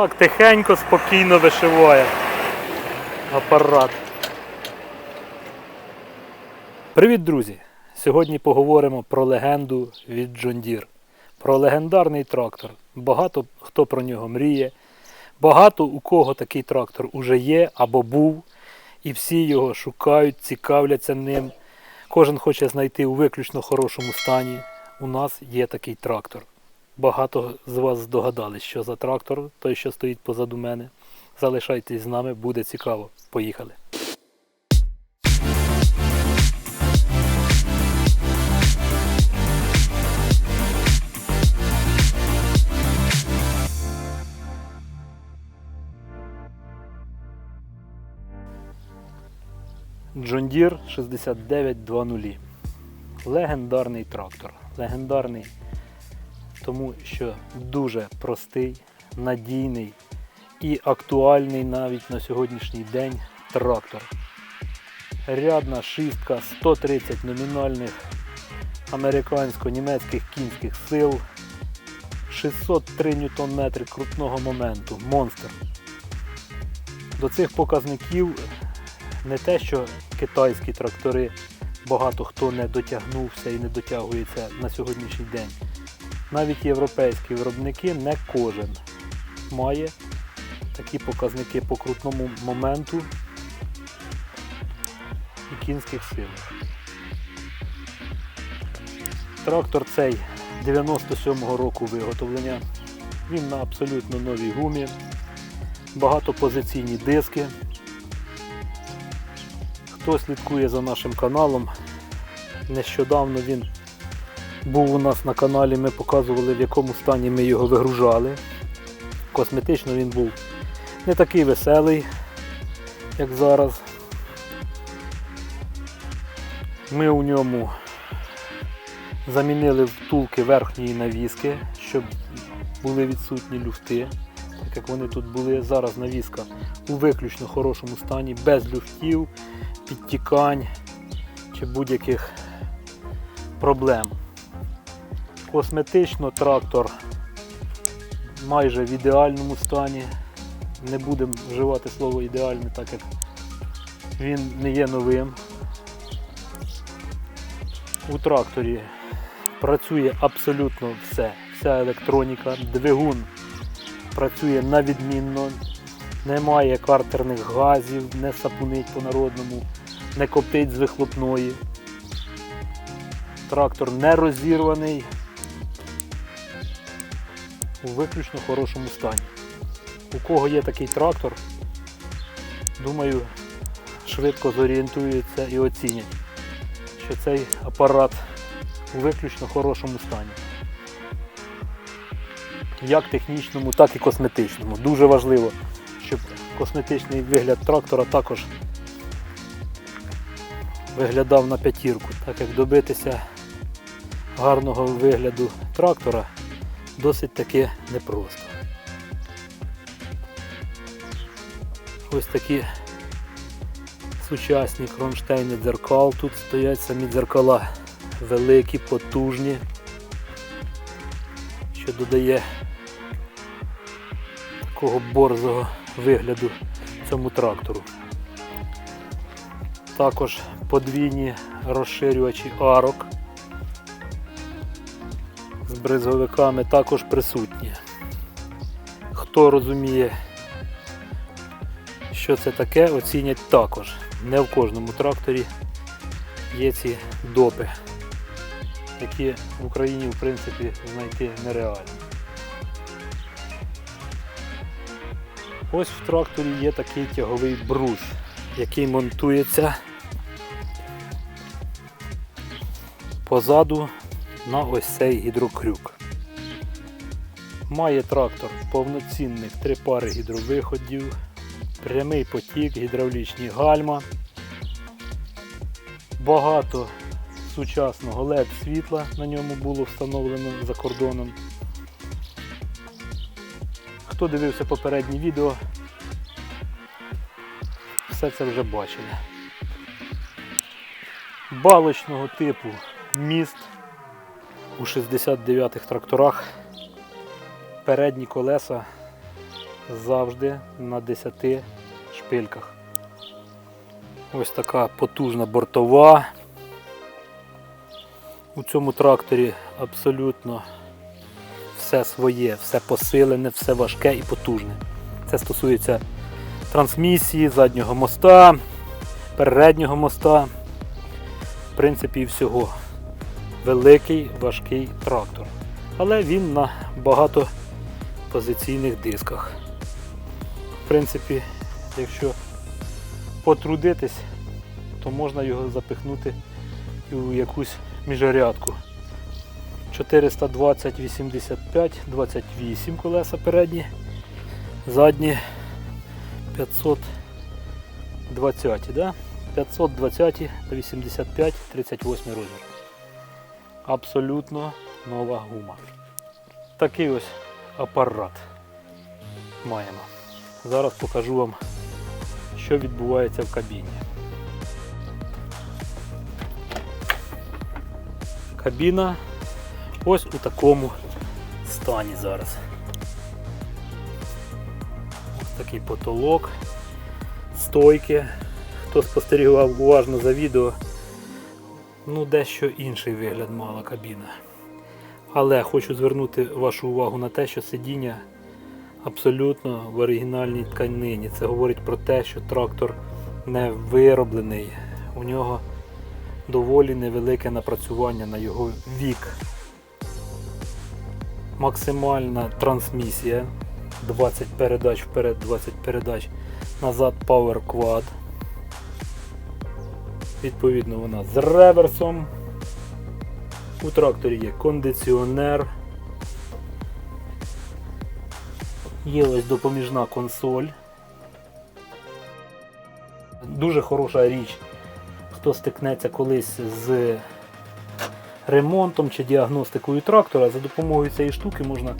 Так тихенько, спокійно вишиває апарат. Привіт, друзі! Сьогодні поговоримо про легенду від Deere. Про легендарний трактор. Багато хто про нього мріє. Багато у кого такий трактор уже є або був. І всі його шукають, цікавляться ним. Кожен хоче знайти у виключно хорошому стані. У нас є такий трактор. Багато з вас здогадались, що за трактор, той, що стоїть позаду мене. Залишайтесь з нами, буде цікаво. Поїхали. Deere 6920. Легендарний трактор. Легендарний, тому що дуже простий, надійний і актуальний навіть на сьогоднішній день трактор. Рядна шістка, 130 номінальних американсько-німецьких кінських сил, 603 Нм крутного моменту. Монстр. До цих показників не те, що китайські трактори багато хто не дотягнувся і не дотягується на сьогоднішній день. Навіть європейські виробники не кожен має такі показники по крутному моменту і кінських силах. Трактор цей 97-го року виготовлення. Він на абсолютно новій гумі, багатопозиційні диски. Хто слідкує за нашим каналом, нещодавно він був у нас на каналі, ми показували в якому стані ми його вигружали. Косметично він був не такий веселий, як зараз. Ми у ньому замінили втулки верхньої навіски, щоб були відсутні люфти, так як вони тут були. Зараз навіска у виключно хорошому стані, без люфтів, підтікань чи будь-яких проблем. Косметично трактор майже в ідеальному стані. Не будемо вживати слово ідеальне, так як він не є новим. У тракторі працює абсолютно все, вся електроніка, двигун працює на відмінно, немає картерних газів, не сапунить по-народному, не коптить з вихлопної. Трактор не розірваний, у виключно хорошому стані. У кого є такий трактор, думаю, швидко зорієнтуються і оцінять, що цей апарат у виключно хорошому стані. Як технічному, так і косметичному. Дуже важливо, щоб косметичний вигляд трактора також виглядав на п'ятірку, так як добитися гарного вигляду трактора досить таки непросто. Ось такі сучасні кронштейни дзеркал. Тут стоять самі дзеркала великі, потужні, що додає такого борзого вигляду цьому трактору. Також подвійні розширювачі арок бризговиками також присутні. Хто розуміє, що це таке, оцінять також. Не в кожному тракторі є ці допи, які в Україні в принципі знайти нереально. Ось в тракторі є такий тяговий брус, який монтується позаду на ось цей гідрокрюк. Має трактор повноцінних три пари гідровиходів, прямий потік, гідравлічні гальма, багато сучасного LED світла на ньому було встановлено за кордоном. Хто дивився попереднє відео, все це вже бачили. Балочного типу міст у 69-х тракторах передні колеса завжди на 10 шпильках. Ось така потужна бортова. У цьому тракторі абсолютно все своє, все посилене, все важке і потужне. Це стосується трансмісії, заднього моста, переднього моста. В принципі, і всього. Великий важкий трактор. Але він на багато позиційних дисках. В принципі, якщо потрудитись, то можна його запихнути у якусь міжрядку. 420 85 28 колеса передні, задні 520, да? 520 та 85 38 розмір. Абсолютно нова гума. Такий ось апарат маємо. Зараз покажу вам, що відбувається в кабіні. Кабіна ось у такому стані зараз. Ось такий потолок, стойки. Хто спостерігав уважно за відео, ну дещо інший вигляд мала кабіна. Але хочу звернути вашу увагу на те, що сидіння абсолютно в оригінальній тканині. Це говорить про те, що трактор не вироблений. У нього доволі невелике напрацювання на його вік. Максимальна трансмісія 20 передач вперед, 20 передач назад Power Quad. Відповідно, вона з реверсом. У тракторі є кондиціонер. Є ось допоміжна консоль. Дуже хороша річ, хто стикнеться колись з ремонтом чи діагностикою трактора, за допомогою цієї штуки можна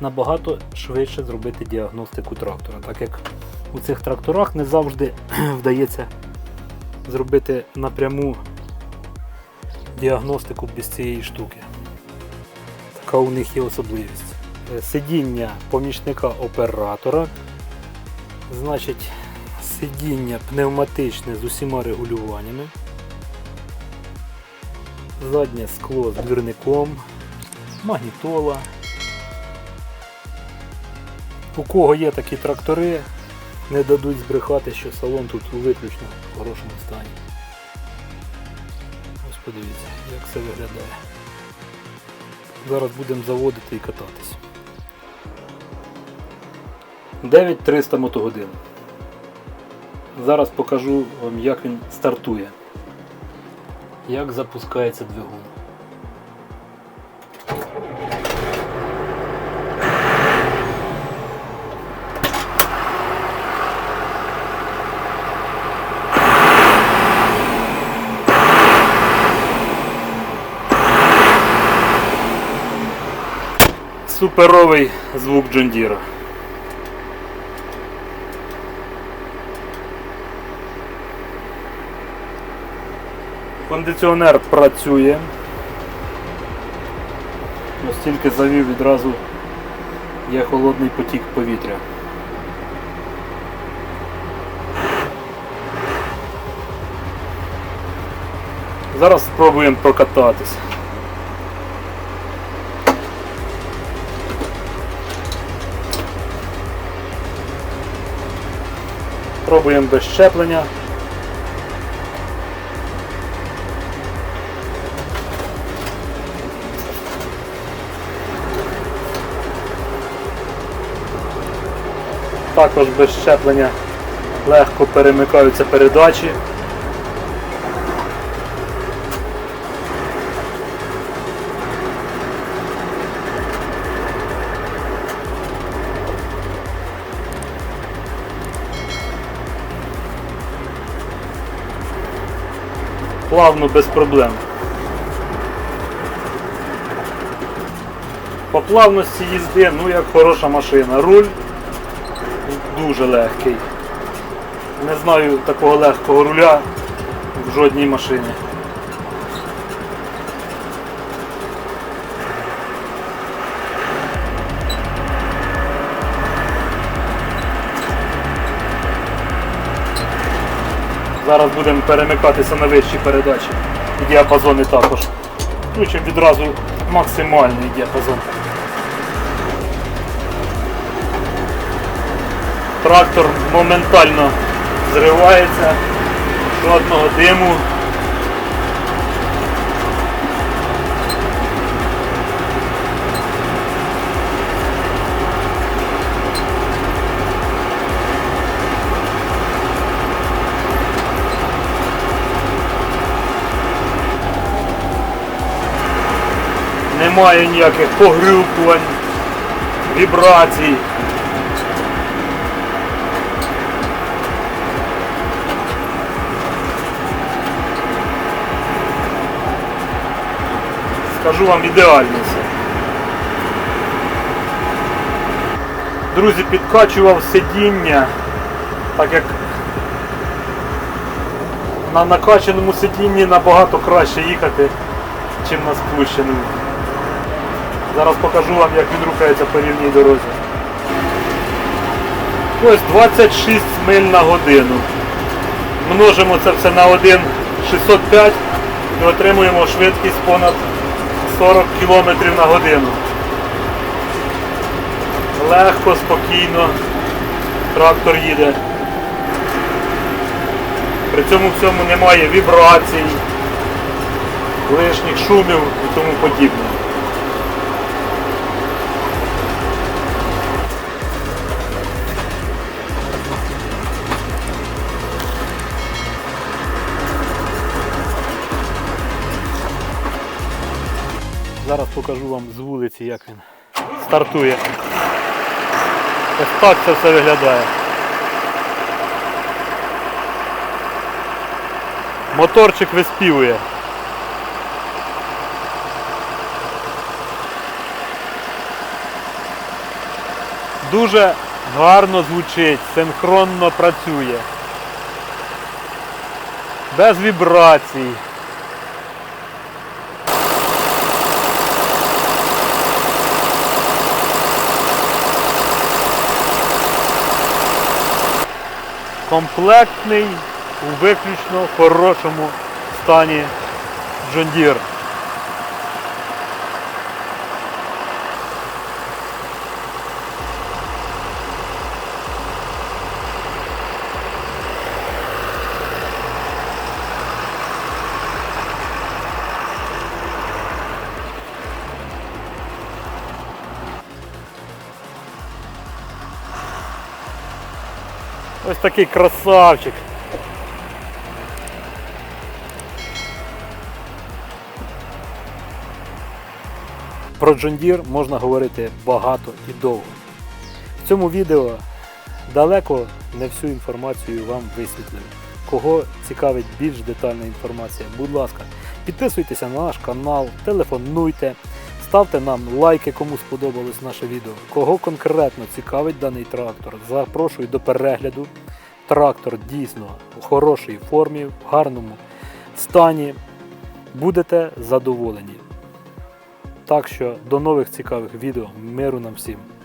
набагато швидше зробити діагностику трактора, так як у цих тракторах не завжди вдається зробити напряму діагностику без цієї штуки. Така у них є особливість. Е, Сидіння помічника оператора. Значить, сидіння пневматичне з усіма регулюваннями. Заднє скло з двірником, магнітола. У кого є такі трактори, не дадуть збрехати, що салон тут у виключно хорошому стані. Ось подивіться, як це виглядає. Зараз будемо заводити і кататись. 9300 мотогодин. Зараз покажу вам, як він стартує. Як запускається двигун. Суперовий звук Джондіра. Кондиціонер працює. Ось тільки завів відразу є холодний потік повітря. Зараз спробуємо прокататись. Пробуємо без щеплення. Також без щеплення легко перемикаються передачі. Плавно без проблем. По плавності їзди, ну як хороша машина. Руль дуже легкий. Не знаю такого легкого руля в жодній машині. Зараз будемо перемикатися на вищі передачі. І діапазони також. Включимо відразу максимальний діапазон. Трактор моментально зривається, жодного диму. Немає ніяких погрюкувань, вібрацій. Скажу вам ідеально все. Друзі, підкачував сидіння, так як на накачаному сидінні набагато краще їхати, чим на спущеному. Зараз покажу вам, як він рухається по рівній дорозі. Ось 26 миль на годину. Множимо це все на 1,605 і отримуємо швидкість понад 40 км на годину. Легко, спокійно трактор їде. При цьому всьому немає вібрацій, лишніх шумів і тому подібне. Зараз покажу вам з вулиці, як він стартує. Ось так це все виглядає. Моторчик виспівує. Дуже гарно звучить, синхронно працює. Без вібрацій. Комплектний у виключно хорошому стані John Ось такий красавчик. Про Deere можна говорити багато і довго. В цьому відео далеко не всю інформацію вам висвітлив. Кого цікавить більш детальна інформація, будь ласка, підписуйтеся на наш канал, телефонуйте, ставте нам лайки, кому сподобалось наше відео. Кого конкретно цікавить даний трактор, запрошую до перегляду. Трактор дійсно в хорошій формі, в гарному стані. Будете задоволені. Так що до нових цікавих відео. Миру нам всім!